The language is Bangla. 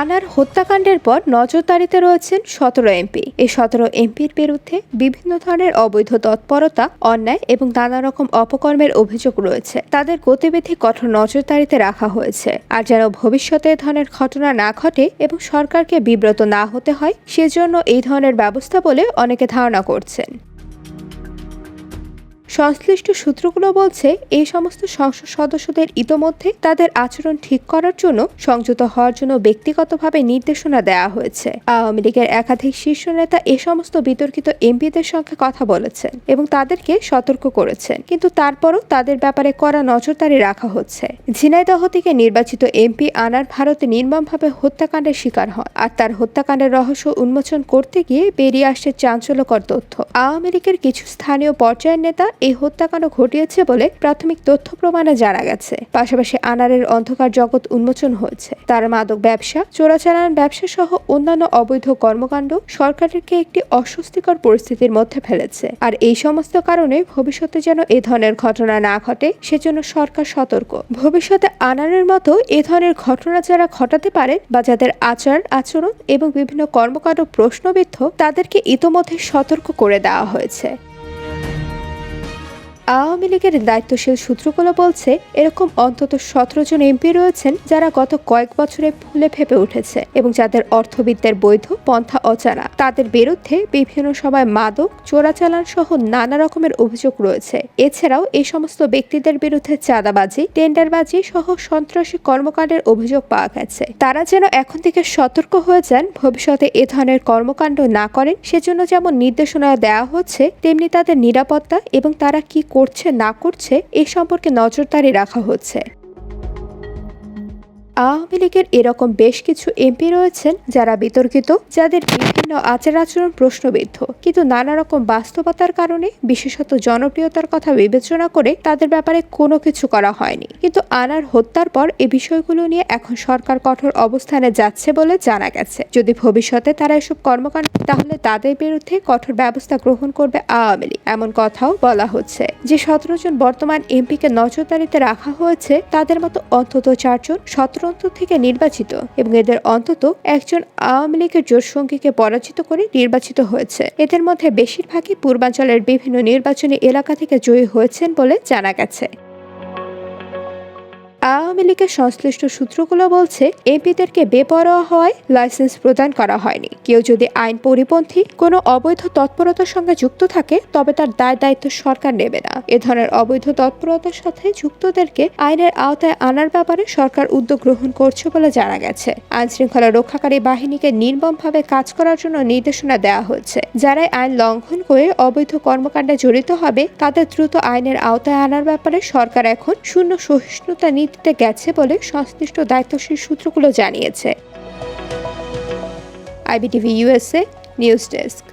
আনার হত্যাকাণ্ডের পর নজরদারিতে রয়েছেন সতেরো এমপি। এই সতেরো এমপির বিরুদ্ধে বিভিন্ন ধরনের অবৈধ তৎপরতা, অন্যায় এবং নানা রকম অপকর্মের অভিযোগ রয়েছে। তাদের গতিবিধি কঠোর নজরদারিতে রাখা হয়েছে। আর যেন ভবিষ্যতে এ ধরনের ঘটনা না ঘটে এবং সরকারকে বিব্রত না হতে হয়, সেজন্য এই ধরনের ব্যবস্থা বলে অনেকে ধারণা করছেন। সংশ্লিষ্ট সূত্রগুলো বলছে এই সমস্ত সংসদ সদস্যদের ইতোমধ্যে তাদের আচরণ ঠিক করার জন্য সংযত হওয়ার জন্য ব্যক্তিগতভাবে নির্দেশনা দেওয়া হয়েছে। আওয়ামী লীগের একাধিক শীর্ষ নেতা এ সমস্ত বিতর্কিত এমপিদের সঙ্গে কথা বলেছেন এবং তাদেরকে সতর্ক করেছেন। কিন্তু তারপরও তাদের ব্যাপারে কড়া নজরদারি রাখা হচ্ছে। ঝিনাইদহ থেকে নির্বাচিত এমপি আনার ভারতে নির্মমভাবে হত্যাকাণ্ডের শিকার হন আর তার হত্যাকাণ্ডের রহস্য উন্মোচন করতে গিয়ে বেরিয়ে আসছে চাঞ্চল্যকর তথ্য। আওয়ামী লীগের কিছু স্থানীয় পর্যায়ের নেতা এই হত্যাকাণ্ড ঘটিয়েছে বলে প্রাথমিক তথ্য প্রমাণে জানা গেছে। পাশাপাশি আনারের অন্ধকার জগৎ উন্মোচন হয়েছে। তার মাদক ব্যবসা, চোরাচালান ব্যবসা সহ অন্যান্য অবৈধ কর্মকাণ্ড সরকারকে একটি অস্বস্তিকর পরিস্থিতির মধ্যে ফেলেছে। আর এই সমস্ত কারণে ভবিষ্যতে যেন এ ধরনের ঘটনা না ঘটে, সেজন্য সরকার সতর্ক। ভবিষ্যতে আনারের মতো এ ধরনের ঘটনা যারা ঘটাতে পারে বা যাদের আচার, আচরণ এবং বিভিন্ন কর্মকাণ্ড প্রশ্নবিদ্ধ, তাদেরকে ইতোমধ্যে সতর্ক করে দেওয়া হয়েছে। আওয়ামী লীগের দায়িত্বশীল সূত্রগুলো বলছে, এরকম অন্তত সতেরো জন এমপি রয়েছেন যারা গত কয়েক বছরে ফুলে ফেপে উঠেছে এবং যাদের অর্থবিদ্যার বৈধ পন্থা অজানা। তাদের বিরুদ্ধে বিভিন্ন সময় মাদক, চোরাচালান সহ নানা রকমের অভিযোগ রয়েছে। এছাড়াও এই সমস্ত ব্যক্তিদের বিরুদ্ধে চাঁদাবাজি, টেন্ডারবাজি সহ সন্ত্রাসী কর্মকাণ্ডের অভিযোগ পাওয়া গেছে। তারা যেন এখন থেকে সতর্ক হয়ে যান, ভবিষ্যতে এ ধরনের কর্মকাণ্ড না করেন, সেজন্য যেমন নির্দেশনা দেওয়া হচ্ছে, তেমনি তাদের নিরাপত্তা এবং তারা কি করছে না করছে এ সম্পর্কে নজরদারি রাখা হচ্ছে। আওয়ামী লীগের এরকম বেশ কিছু এমপি রয়েছেন যারা বিতর্কিত, যাদের বিভিন্ন আচার আচরণ প্রশ্নবিদ্ধ। কিন্তু নানা রকম বাস্তবতার কারণে, বিশেষত জনপ্রিয়তার কথা বিবেচনা করে তাদের ব্যাপারে কোনো কিছু করা হয়নি। কিন্তু আনার হত্যার পর এ বিষয়গুলো নিয়ে এখন সরকার কঠোর অবস্থানে যাচ্ছে বলে জানা গেছে। যদি ভবিষ্যতে তারা এসব কর্মকাণ্ড, তাহলে তাদের বিরুদ্ধে কঠোর ব্যবস্থা গ্রহণ করবে আওয়ামী লীগ, এমন কথাও বলা হচ্ছে। যে সতেরো জন বর্তমান এমপিকে নজরদারিতে রাখা হয়েছে, তাদের মতো অন্তত চারজন সতেরো থেকে নির্বাচিত এবং এদের অন্তত একজন আওয়ামী লীগের জোট সঙ্গীকে পরাজিত করে নির্বাচিত হয়েছে। এদের মধ্যে বেশিরভাগই পূর্বাঞ্চলের বিভিন্ন নির্বাচনী এলাকা থেকে জয়ী হয়েছেন বলে জানা গেছে। আওয়ামী লীগের সংশ্লিষ্ট সূত্রগুলো বলছে, এমপিদেরকে বেপরোয়া হওয়ায় লাইসেন্স প্রদান করা হয়নি। কেউ যদি আইন পরিপন্থী, কোনো অবৈধ তৎপরতার সঙ্গে যুক্ত থাকে, তবে তার দায় দায়িত্ব সরকার নেবে না। এ ধরনের অবৈধ তৎপরতার সাথে যুক্তদেরকে আইনের আওতায় আনার ব্যাপারে সরকার উদ্যোগ গ্রহণ করছে বলে জানা গেছে। আইন শৃঙ্খলা রক্ষাকারী বাহিনীকে নির্মমভাবে কাজ করার জন্য নির্দেশনা দেওয়া হচ্ছে যারাই আইন লঙ্ঘন করে অবৈধ কর্মকাণ্ডে জড়িত হবে, তাদের দ্রুত আইনের আওতায় আনার ব্যাপারে সরকার এখন শূন্য সহিষ্ণুতা নীতিতে গেছে বলে সংশ্লিষ্ট দায়িত্বশীল সূত্রগুলো জানিয়েছে। IBTV USA news desk.